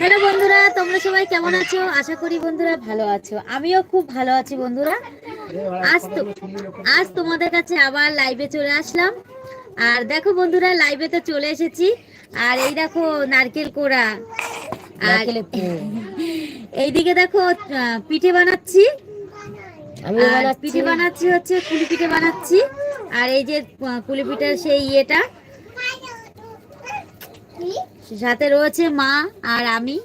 Hello বন্ধুরা তোমরা সবাই কেমন আছো? আশা করি বন্ধুরা ভালো আছো। আমিও খুব ভালো আছি বন্ধুরা। আজ তো আজ তোমাদের কাছে আবার লাইভে চলে আসলাম। আর দেখো বন্ধুরা লাইভে তো চলে এসেছি। আর এই দেখো নারকেল কোড়া। আর। এইদিকে দেখো পিঠে বানাচ্ছি। আর পিঠে বানাচ্ছি হচ্ছে কুলি পিঠে বানাচ্ছি। আর এই যে কুলি পিঠার সেই ইয়েটা সাথে রয়েছে মা আর আমি।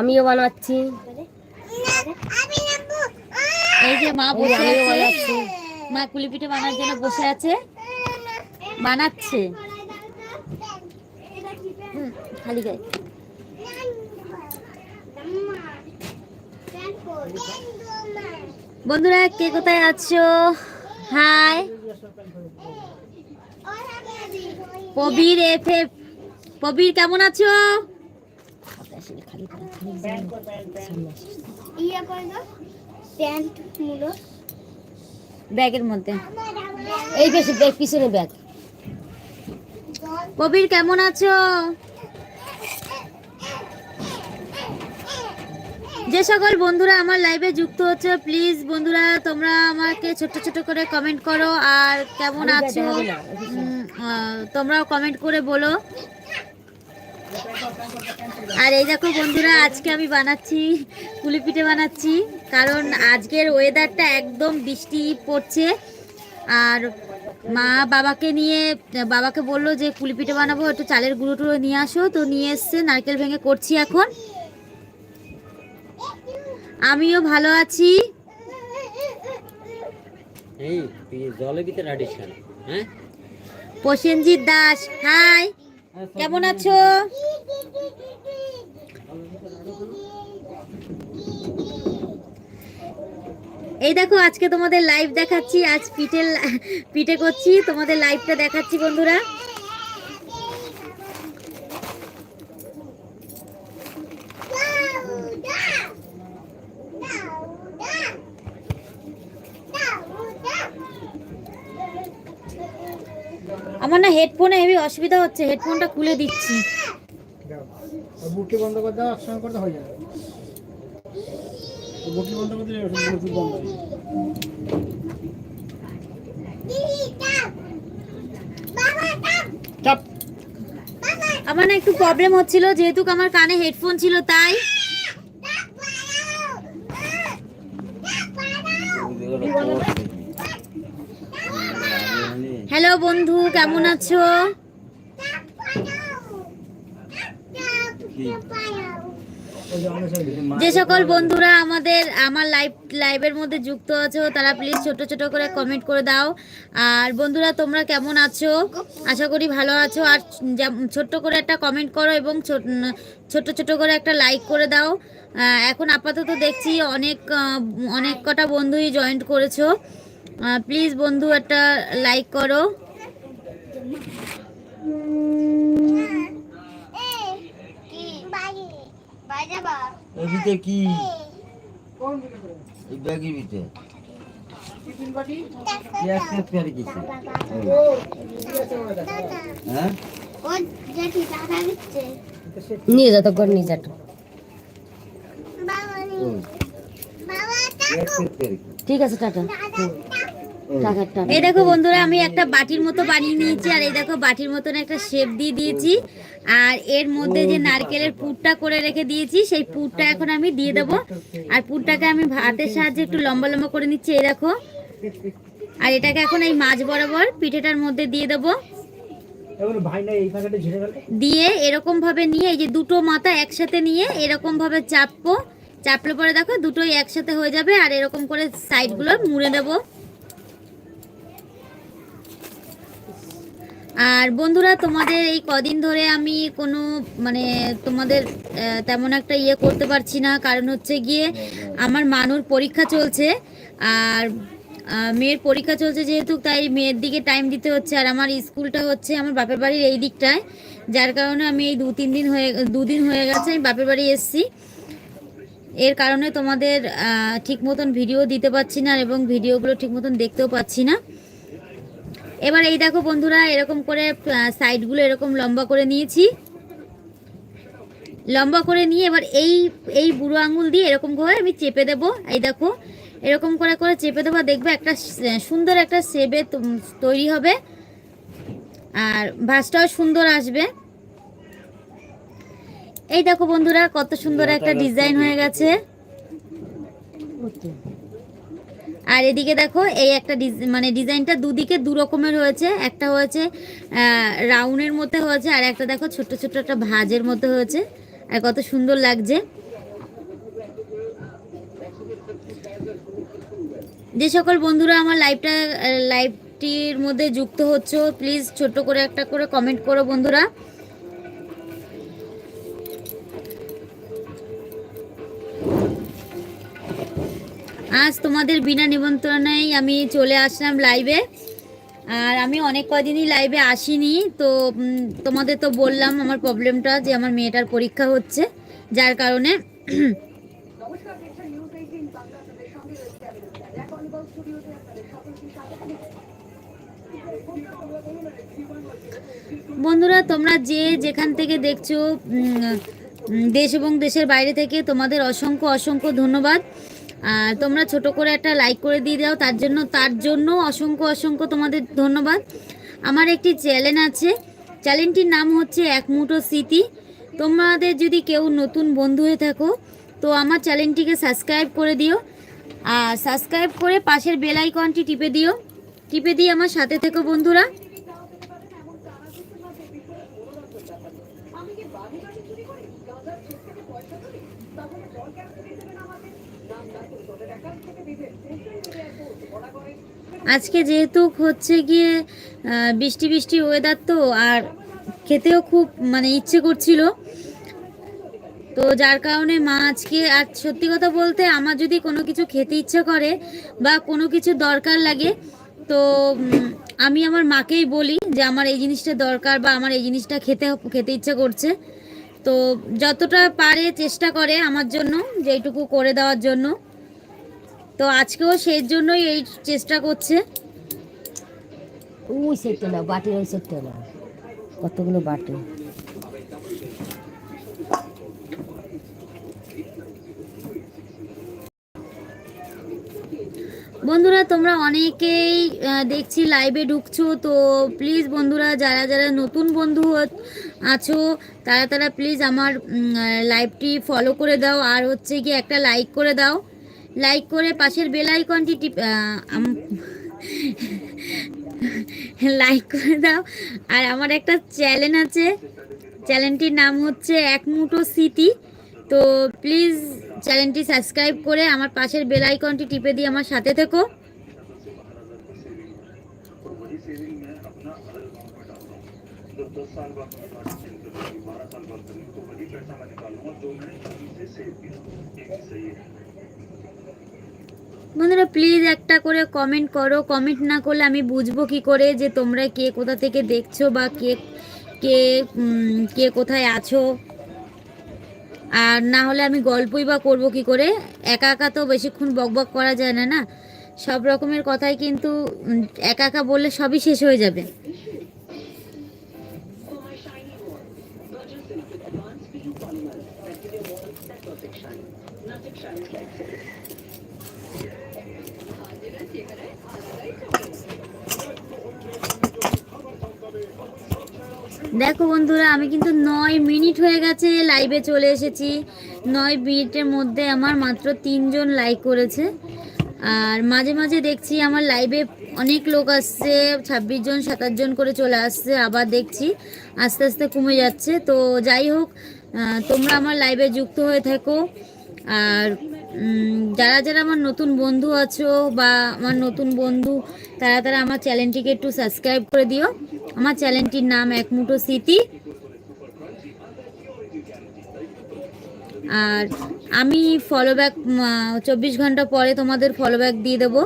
আমিও বানাচ্ছি। এই যে মা বসে আছে। মা কুলি পিঠে বানার জন্য বসে আছে। বানাচ্ছে। খালি গায়ে। বন্ধুরা কে কোথায় আছো? Hi. Kabir F F Kabir কেমন আছো? ইয়ে ব্যাগের মধ্যে। এই বেশি ব্যাগ পিছনে ব্যাগ। কবির কেমন আছো? যে সকল বন্ধুরা আমার লাইভে যুক্ত হচ্ছে প্লিজ বন্ধুরা তোমরা আমাকে ছোট ছোট করে কমেন্ট করো। আর কেমন আছো? তোমরাও কমেন্ট করে বলো। আর এই দেখো বন্ধুরা আজকে আমি বানাচ্ছি পুলি পিঠে বানাচ্ছি কারণ আজকের ওয়েদারটা একদম বৃষ্টি পড়ছে। আর মা বাবাকে নিয়ে বাবাকে বলল যে পুলি পিঠে বানাবো একটু চালের গুঁড়ো টুড়ো নিয়ে আসো। তো নিয়ে এসছে নারকেল ভেঙে করছি এখন। আমিও ভালো আছি। হ্যাঁ? প্রসেনজিৎ দাস হাই কেমন আছো? এই দেখো, আজকে তোমাদের লাইভ দেখাচ্ছি, আজ পিঠে পিঠে করছি, তোমাদের লাইভটা দেখাচ্ছি বন্ধুরা আমার না হেডফোনে হেভি অসুবিধা হচ্ছে হেডফোনটা খুলে দিচ্ছি। বুকি বন্ধ করে দাও একসঙ্গে করতে হয়ে যাবে। বুকি বন্ধ করে দিলে ব্লুটুথ বন্ধ যাবে। চাপ। আমার না একটু প্রবলেম হচ্ছিল যেহেতু আমার কানে হেডফোন ছিল তাই হ্যালো বন্ধু, কেমন আছো? যে সকল বন্ধুরা আমাদের, আমার লাইভ লাইভের মধ্যে যুক্ত আছো, তারা প্লিজ ছোট ছোট করে কমেন্ট করে দাও। আর বন্ধুরা, তোমরা কেমন আছো? আশা করি ভালো আছো। আর ছোট্ট করে একটা কমেন্ট করো এবং ছোট ছোট করে একটা লাইক করে দাও। এখন আপাতত দেখছি অনেক অনেক কটা বন্ধুই জয়েন্ট করেছ। প্লিজ বন্ধু একটা লাইক করো। কি? এই হ্যাঁ? নিয়ে যা তো নিয়ে যা? ঠিক আছে টাটা। এই দেখো বন্ধুরা আমি একটা বাটির মতো বানিয়ে নিয়েছি আর এই দেখো বাটির মতন একটা শেপ দিয়ে দিয়েছি। আর এর মধ্যে যে নারকেলের পুরটা করে রেখে দিয়েছি সেই পুরটা এখন আমি দিয়ে দেবো। আর পুরটাকে আমি হাতের সাহায্যে একটু লম্বা লম্বা করে নিচ্ছি এই দেখো। আর এটাকে এখন এই মাছ বরাবর পিঠেটার মধ্যে দিয়ে দেবো। দিয়ে এরকম ভাবে নিয়ে এই যে দুটো মাথা একসাথে নিয়ে এরকম ভাবে চাপবো। চাপলে পরে দেখো দুটোই একসাথে হয়ে যাবে আর এরকম করে সাইডগুলো মুড়ে দেবো। আর বন্ধুরা, তোমাদের এই কদিন ধরে আমি কোনো মানে তোমাদের তেমন একটা ইয়ে করতে পারছি না। কারণ হচ্ছে গিয়ে আমার মানুর পরীক্ষা চলছে। আর মেয়ের পরীক্ষা চলছে যেহেতু, তাই মেয়ের দিকে টাইম দিতে হচ্ছে। আর আমার স্কুলটা হচ্ছে আমার বাপের বাড়ির এই দিকটায়। যার কারণে আমি এই দু তিন দিন হয়ে, দুদিন হয়ে গেছে আমি বাপের বাড়ি এসেছি। এর কারণে তোমাদের ঠিক মতন ভিডিও দিতে পারছি না এবং ভিডিওগুলো ঠিক মতন দেখতেও পাচ্ছি না। এবার এই দেখো বন্ধুরা এরকম করে সাইডগুলো এরকম লম্বা করে নিয়েছি। লম্বা করে নিয়ে এবার এই এই বুড়ো আঙুল দিয়ে এরকম করে আমি চেপে দেবো। এই দেখো এরকম করে করে চেপে দেবো দেখবে একটা সুন্দর একটা সেবে তৈরি হবে। আর ভাঁজটাও সুন্দর আসবে। এই দেখো বন্ধুরা কত সুন্দর একটা ডিজাইন হয়ে গেছে। আর এদিকে দেখো, এই একটা মানে ডিজাইনটা দুদিকে দু রকমের হয়েছে। একটা হয়েছে রাউন্ডের মধ্যে হয়েছে, আর একটা দেখো ছোট ছোট একটা ভাজের মধ্যে হয়েছে। আর কত সুন্দর লাগছে। যে সকল বন্ধুরা আমার লাইভটা লাইভটির মধ্যে যুক্ত হচ্ছে, প্লিজ ছোট করে একটা করে কমেন্ট করো বন্ধুরা। আজ তোমাদের বিনা নিমন্ত্রণেই আমি চলে আসলাম লাইভে আর আমি অনেক কদিনই লাইভে আসিনি, তো তোমাদের তো বললাম আমার প্রবলেমটা যে আমার মেয়েটার পরীক্ষা হচ্ছে, যার কারণে বন্ধুরা, তোমরা যে যেখান থেকে দেখছ দেশ এবং দেশের বাইরে থেকে তোমাদের অসংখ্য অসংখ্য ধন্যবাদ। তোমরা ছোট করে একটা লাইক করে দিয়ে দাও, তার জন্য তার জন্য অসংখ্য অসংখ্য তোমাদের ধন্যবাদ। আমার একটি চ্যানেল আছে। চ্যানেলটির নাম হচ্ছে এক মুঠো স্মৃতি। তোমাদের যদি কেউ নতুন বন্ধু হয়ে থাকো, তো আমার চ্যানেলটিকে সাবস্ক্রাইব করে দিও। আর সাবস্ক্রাইব করে পাশের বেল আইকনটি টিপে দিও। টিপে দিয়ে আমার সাথে থেকো বন্ধুরা। আজকে যেহেতু হচ্ছে গিয়ে বৃষ্টি বৃষ্টি ওয়েদার তো, আর খেতেও খুব মানে ইচ্ছে করছিল। তো যার কারণে মা আজকে, আর সত্যি কথা বলতে আমার যদি কোনো কিছু খেতে ইচ্ছে করে বা কোনো কিছু দরকার লাগে, তো আমি আমার মাকেই বলি যে আমার এই জিনিসটা দরকার বা আমার এই জিনিসটা খেতে খেতে ইচ্ছে করছে। তো যতটা পারে চেষ্টা করে আমার জন্য, যেইটুকু করে দেওয়ার জন্য। তো আজকেও সেই জন্যই এই চেষ্টা করছে। ওই সেটটা না বাটির ওই সেটটা না কতগুলো বাটি? বন্ধুরা তোমরা অনেকেই দেখছি লাইভে ঢুকছো তো প্লিজ বন্ধুরা যারা যারা নতুন বন্ধু আছো তারা তারা প্লিজ আমার লাইভটি ফলো করে দাও। আর হচ্ছে কি একটা লাইক করে দাও। লাইক করে পাশের বেল আইকনটি লাইক করে দাও। আর আমার একটা চ্যানেল আছে। চ্যানেলটির নাম হচ্ছে এক মুঠো স্মৃতি তো প্লিজ চ্যানেলটি সাবস্ক্রাইব করে আমার পাশের বেল আইকনটি টিপে দিয়ে আমার সাথে থেকো। বন্ধুরা প্লিজ একটা করে কমেন্ট করো। কমেন্ট না করলে আমি বুঝব কি করে যে তোমরা কে কোথা থেকে দেখছ বা কে কে কে কোথায় আছো। আর না হলে আমি গল্পই বা করব কি করে? একা একা তো বেশিক্ষণ বকবক করা যায় না না? সব রকমের কথাই কিন্তু একা একা বললে সবই শেষ হয়ে যাবে। দেখো বন্ধুরা, আমি কিন্তু নয় মিনিট হয়ে গেছে লাইভে চলে এসেছি। নয় মিনিটের মধ্যে আমার মাত্র তিনজন লাইক করেছে। আর মাঝে মাঝে দেখছি আমার লাইভে অনেক লোক আসছে, ছাব্বিশ জন, সাতাশ জন করে চলে আসছে, আবার দেখছি আস্তে আস্তে কমে যাচ্ছে। তো যাই হোক তোমরা আমার লাইভে যুক্ত হয়ে থাকো। আর যারা যারা আমার নতুন বন্ধু আছো বা আমার নতুন বন্ধু, তারা তারা আমার চ্যানেলটিকে একটু সাবস্ক্রাইব করে দিও। আমার চ্যানেলটির নাম এক মুঠো স্মৃতি। আর আমি ফলো ব্যাক চব্বিশ ঘণ্টা পরে তোমাদের ফলো ব্যাক দিয়ে দেবো।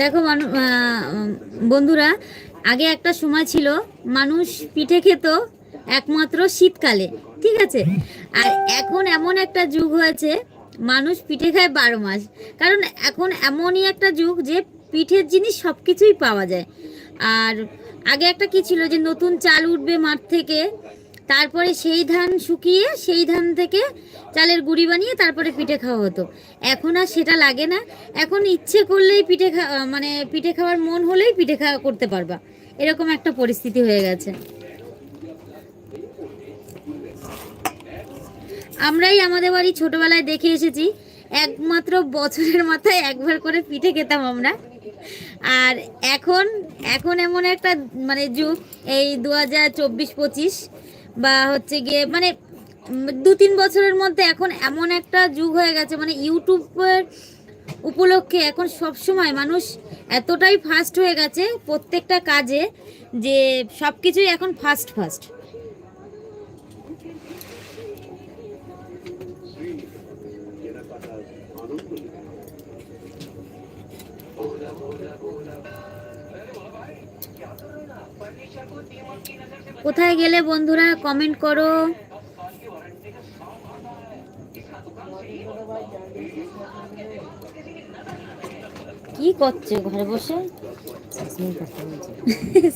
দেখো মানু বন্ধুরা, আগে একটা সময় ছিল মানুষ পিঠে খেত একমাত্র শীতকালে, ঠিক আছে? আর এখন এমন একটা যুগ হয়েছে, মানুষ পিঠে খায় বারো মাস। কারণ এখন এমনই একটা যুগ যে পিঠের জিনিস সব কিছুই পাওয়া যায়। আর আগে একটা কি ছিল যে নতুন চাল উঠবে মাঠ থেকে তারপরে সেই ধান শুকিয়ে সেই ধান থেকে চালের গুঁড়ি বানিয়ে তারপরে পিঠে খাওয়া হতো। এখন আর সেটা লাগে না। এখন ইচ্ছে করলেই পিঠে খাওয়া মানে পিঠে খাওয়ার মন হলেই পিঠে খাওয়া করতে পারবা। এরকম একটা পরিস্থিতি হয়ে গেছে। আমরাই আমাদের বাড়ি ছোটবেলায় দেখে এসেছি। একমাত্র বছরের মাথায় একবার করে পিঠে খেতাম আমরা। আর এখন এখন এমন একটা মানে যুগ, এই দু হাজার চব্বিশ পঁচিশ। বা হচ্ছে গিয়ে মানে দু তিন বছরের মধ্যে এখন এমন একটা যুগ হয়ে গেছে মানে ইউটিউবের উপলক্ষে এখন সব সময় মানুষ এতটাই ফাস্ট হয়ে গেছে প্রত্যেকটা কাজে যে সব কিছুই এখন ফাস্ট ফাস্ট কোথায় গেলে বন্ধুরা কমেন্ট করো? কি করছ ঘরে বসে?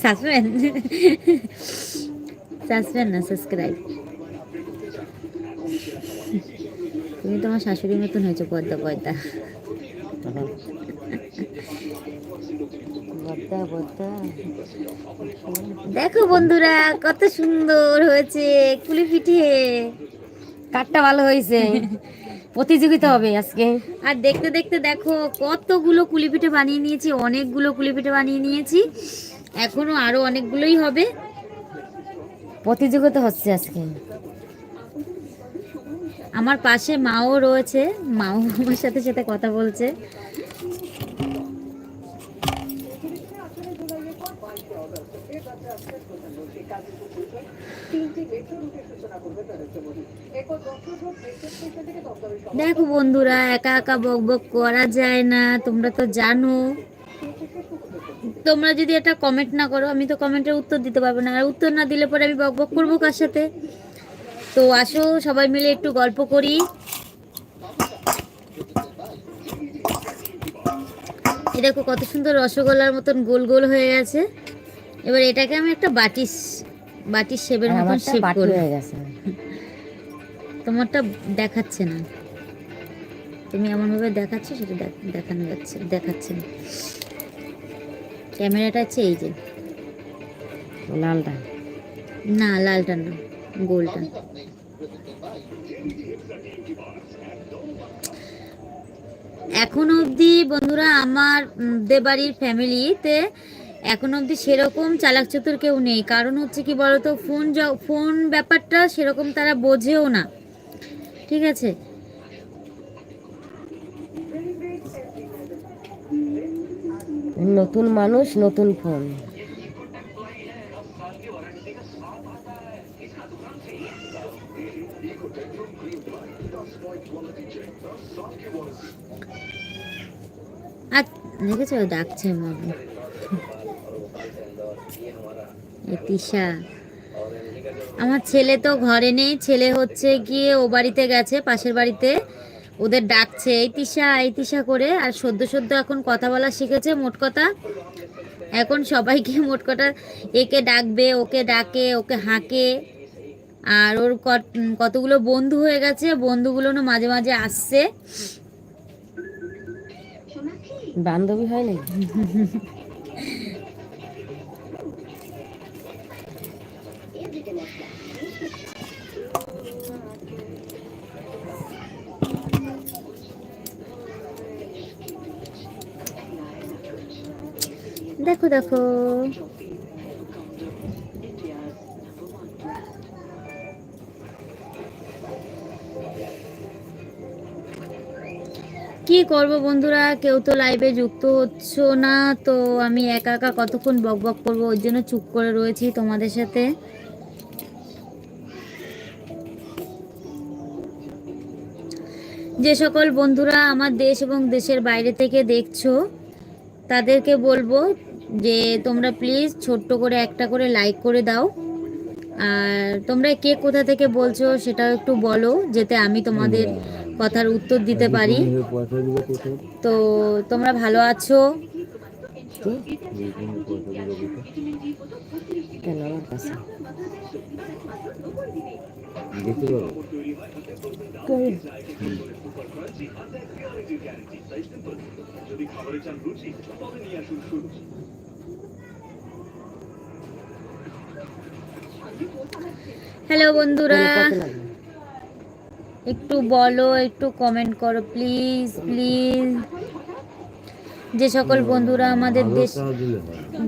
সাসপেন্ড সাসপেন্ড না সাবস্ক্রাইব তুমি তোমার শাশুড়ির মতন হয়েছো বদ্দা বদ্দা দেখো বন্ধুরা, কত সুন্দর হয়েছে, কুলি পিঠে কাঠটা ভালো হয়েছে। প্রতিযোগিতা হবে আজকে। আর দেখতে দেখতে দেখো, কতগুলো কুলি পিঠে বানিয়ে নিয়েছি, অনেকগুলো কুলি পিঠে বানিয়ে নিয়েছি। এখনও আরও অনেকগুলোই হবে। প্রতিযোগিতা হচ্ছে আজকে। আমার পাশে মাও রয়েছে, মাও আমার সাথে সাথে কথা বলছে। দেখো বন্ধুরা, একা একা বক বক করা যায় না, তোমরা তো জানো। তোমরা যদি এটা কমেন্ট না করো, আমি তো কমেন্টের উত্তর দিতে পারব না। আর উত্তর না দিলে পরে আমি বক বক করব কার সাথে? তো আসো, সবাই মিলে একটু গল্প করি। দেখো কত সুন্দর রসগোল্লার মতন গোল গোল হয়ে গেছে। এবার এটাকে আমি একটা বাটি বাটির শেপের মতন শেপ করব। হয়ে গেছে। তোমারটা দেখাচ্ছে না। তুমি এমন ভাবে দেখাচ্ছ সেটা দেখ- দেখানো যাচ্ছে দেখাচ্ছে না। ক্যামেরাটা আছে এই যে। লালটা। না লালটা না গোলটা। এখন অবধি বন্ধুরা আমার দেবাড়ির ফ্যামিলিতে এখন অবধি সেরকম চালাক চতুর কেউ নেই। কারণ হচ্ছে কি বলতো, ফোন ফোন ব্যাপারটা সেরকম তারা বোঝেও না। ঠিক আছে? নতুন মানুষ, নতুন ফোন। দেখেছ, ডাকছে এ তিশা, আমার ছেলে তো ঘরে নেই, ছেলে হচ্ছে গিয়ে ও বাড়িতে গেছে, পাশের বাড়িতে। ওদের ডাকছে এই তিশা করে। আর সদ্য সদ্য এখন কথা বলা শিখেছে, মোট কথা। এখন সবাইকে মোট কথা, একে ডাকবে, ওকে ডাকে, ওকে হাঁকে। আর ওর কত- কতগুলো বন্ধু হয়ে গেছে বন্ধুগুলো না মাঝে মাঝে আসছে। বান্ধবী হয় নাকি? দেখো দেখো। কি করব বন্ধুরা? কেউ তো লাইভে যুক্ত হচ্ছ না, তো আমি একা একা কতক্ষণ বক বক করব? ওই জন্য চুপ করে রয়েছি তোমাদের সাথে। যে সকল বন্ধুরা আমার দেশ এবং দেশের বাইরে থেকে দেখছ, তাদেরকে বলব যে তোমরা প্লিজ ছোট্ট করে একটা করে লাইক করে দাও। আর তোমরা কে কোথা থেকে বলছো সেটাও একটু বলো, যাতে আমি তোমাদের কথার উত্তর দিতে পারি। দিবে কোথায় তো তোমরা ভালো আছো? এইখানে পয়সা একটু বলো একটু কমেন্ট করো প্লিজ প্লিজ যে সকল বন্ধুরা আমাদের দেশ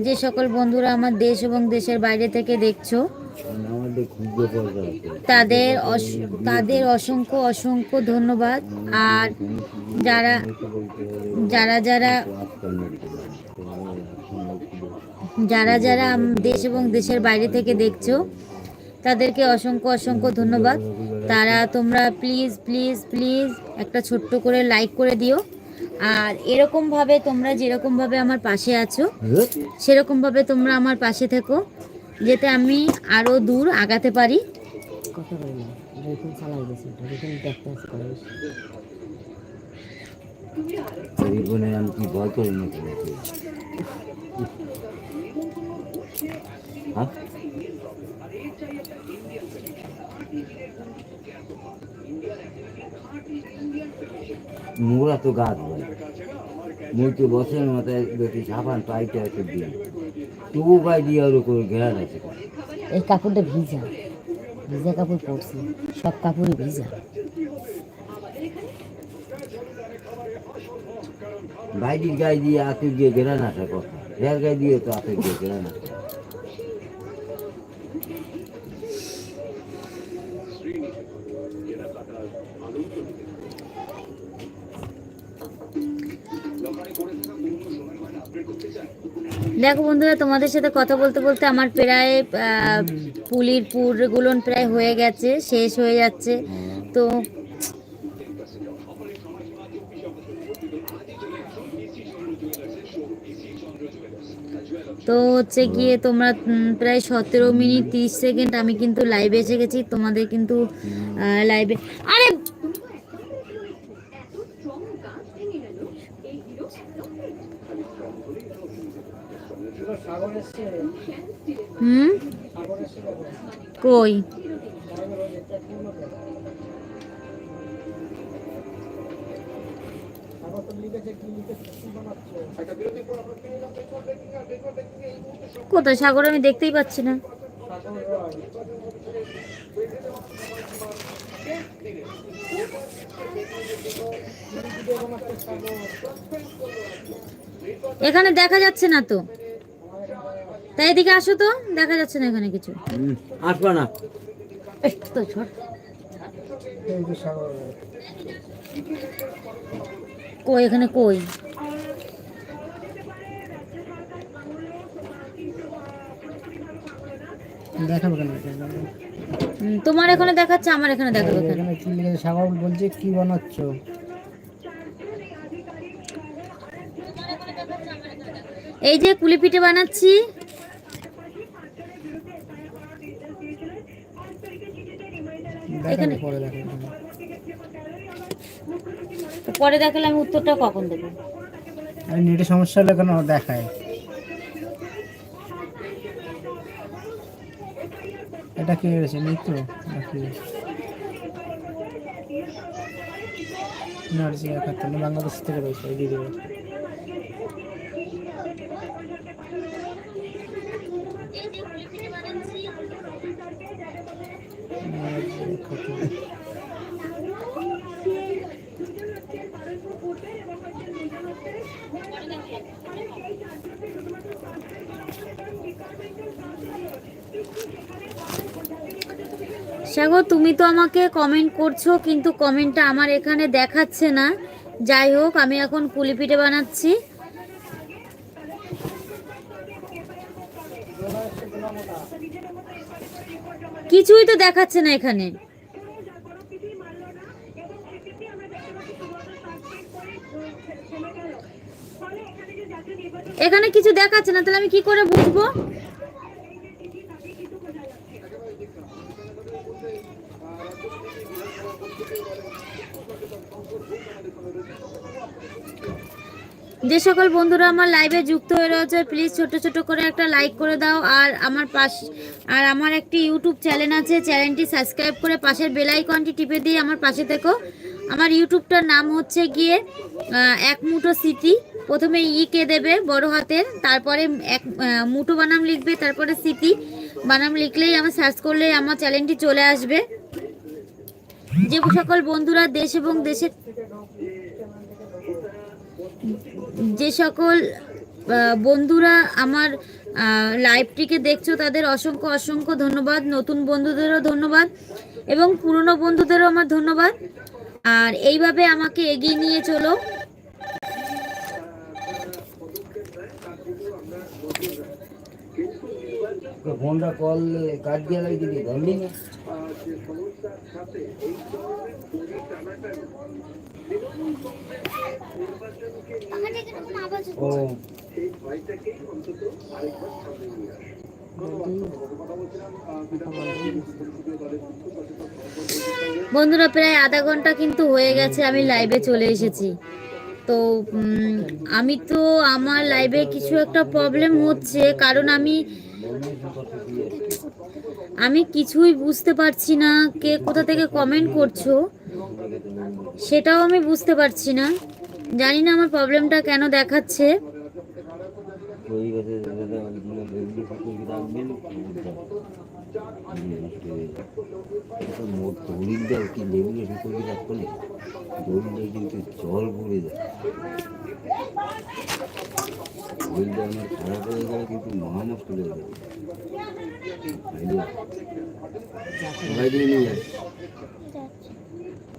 যে সকল বন্ধুরা আমার দেশ এবং দেশের বাইরে থেকে দেখছ আছে তাদের তাদের অসংখ্য অসংখ্য ধন্যবাদ। আর যারা যারা যারা যারা যারা দেশ এবং দেশের বাইরে থেকে দেখছ তাদেরকে অসংখ্য অসংখ্য ধন্যবাদ। তারা তোমরা প্লিজ প্লিজ প্লিজ একটা ছোট্ট করে লাইক করে দিও। আর এরকমভাবে তোমরা যেরকমভাবে আমার পাশে আছো, সেরকমভাবে তোমরা আমার পাশে থেকো, যাতে আমি আরও দূর আগাতে পারি। কত করে না দেখুন চালাই গেছে ওটা দেখুন দেখতে আছে করে জীবনে আমি কি ভয় করি না তোমাকে হ্যাঁ মোরা তো গাছ ভাই মুই তো বছরের মাথায় বেশি সাবান পাইতে আছে দিন। তবু পাই দিয়ে ওর উপরে ঘেরা আছে এই কাপড়টা ভিজা। ভিজা কাপড় পরছি। সব কাপড়ই ভিজা। বাইরের গায়ে দিয়ে আতুর দিয়ে ঘেরা না কথা হের গায়ে দিয়ে তো আতুর দিয়ে ঘেরা না দেখো বন্ধুরা, তোমাদের সাথে কথা বলতে বলতে আমার প্রায় পুলির পুরগুলো প্রায় হয়ে গেছে, শেষ হয়ে যাচ্ছে। তো তো হচ্ছে গিয়ে তোমরা প্রায় সতেরো মিনিট তিরিশ সেকেন্ড আমি কিন্তু লাইভে এসে গেছি। তোমাদের কিন্তু লাইভে আরে হুম। কই? কোথায়? সাগর আমি দেখতেই পাচ্ছি না। এখানে দেখা যাচ্ছে না তো। তাই এদিকে আসো তো দেখা যাচ্ছে না এখানে কিছু। আসবা না। তো ছোট। এই যে সাগর রয় কই এখানে কই? দেখাবে কেন? তোমার এখানে দেখাচ্ছে আমার এখানে দেখাবে এখানে কি লিখেছে সাগর বলছে কি বানাচ্ছ? এই যে কুলি পিঠে বানাচ্ছি পরে দেখালে আমি উত্তরটা কখন দেবো? আর নেটে সমস্যা হলে কেন দেখায়? এটা কি রয়েছে মিত্র? নাকি? বাংলাদেশ থেকে রয়েছে দিয়ে দেবে নার্জি একাত্তর। তুমি তো আমাকে কমেন্ট করছ, কিন্তু কমেন্টটা আমার এখানে দেখাচ্ছে না। যাই হোক, আমি এখন কুলি পিঠে বানাচ্ছি। কিছুই তো দেখাচ্ছে না এখানে। এখানে কিছু দেখাচ্ছে না তাহলে আমি কি করে বুঝব? যে সকল বন্ধুরা আমার লাইভে যুক্ত হয়ে রয়েছে প্লিজ ছোট ছোট করে একটা লাইক করে দাও। আর আমার পাশ, আর আমার একটি ইউটিউব চ্যানেল আছে চ্যানেলটি সাবস্ক্রাইব করে পাশের বেল আইকনটি টিপে দিয়ে আমার পাশে থেকো। আমার ইউটিউবটার নাম হচ্ছে গিয়ে এক মুঠো স্মৃতি প্রথমে ই কে দেবে, বড় হাতের, তারপরে এক মুঠো বানাম লিখবে, তারপরে স্মৃতি বানাম লিখলেই আমার সার্চ করলেই আমার চ্যানেলটি চলে আসবে। যে সকল বন্ধুরা দেশ এবং দেশের যে সকল বন্ধুরা আমার লাইভটিকে দেখছ, তাদের অসংখ্য অসংখ্য ধন্যবাদ। নতুন বন্ধুদেরও ধন্যবাদ এবং পুরনো বন্ধুদেরও আমার ধন্যবাদ। আর এইভাবে আমাকে এগিয়ে নিয়ে চলো। ফোনটা কল কাজ দিয়ে ধরলি না। বন্ধুরা, প্রায় আধা ঘণ্টা কিন্তু হয়ে গেছে, আমি লাইভে চলে এসেছি। তো আমি তো আমার লাইভে কিছু একটা প্রবলেম হচ্ছে, কারণ আমি আমি কিছুই বুঝতে পারছি না, কে কোথা থেকে কমেন্ট করছ? সেটাও আমি বুঝতে পারছি না। জানি না আমার প্রবলেমটা কেন দেখাচ্ছে। কিন্তু জল পড়ে যায় কিন্তু মহা মুশকিল হয়ে যাবে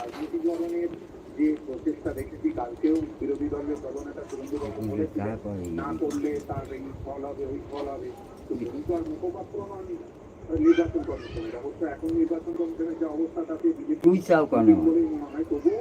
রাজনৈতিক ধরনের যে প্রচেষ্টা দেখেছি কালকেও বিরোধী দলের প্রবণতা সুরেন্দ্রবাবু বলেছিলেন না করলে তার এই ফল হবে ওই ফল হবে। তো তিনি তো আর মুখপাত্র নন নির্বাচন কমিশনের অবশ্য এখন নির্বাচন কমিশনের যে অবস্থা তাতে বিজেপি বলেই মনে হয় তবুও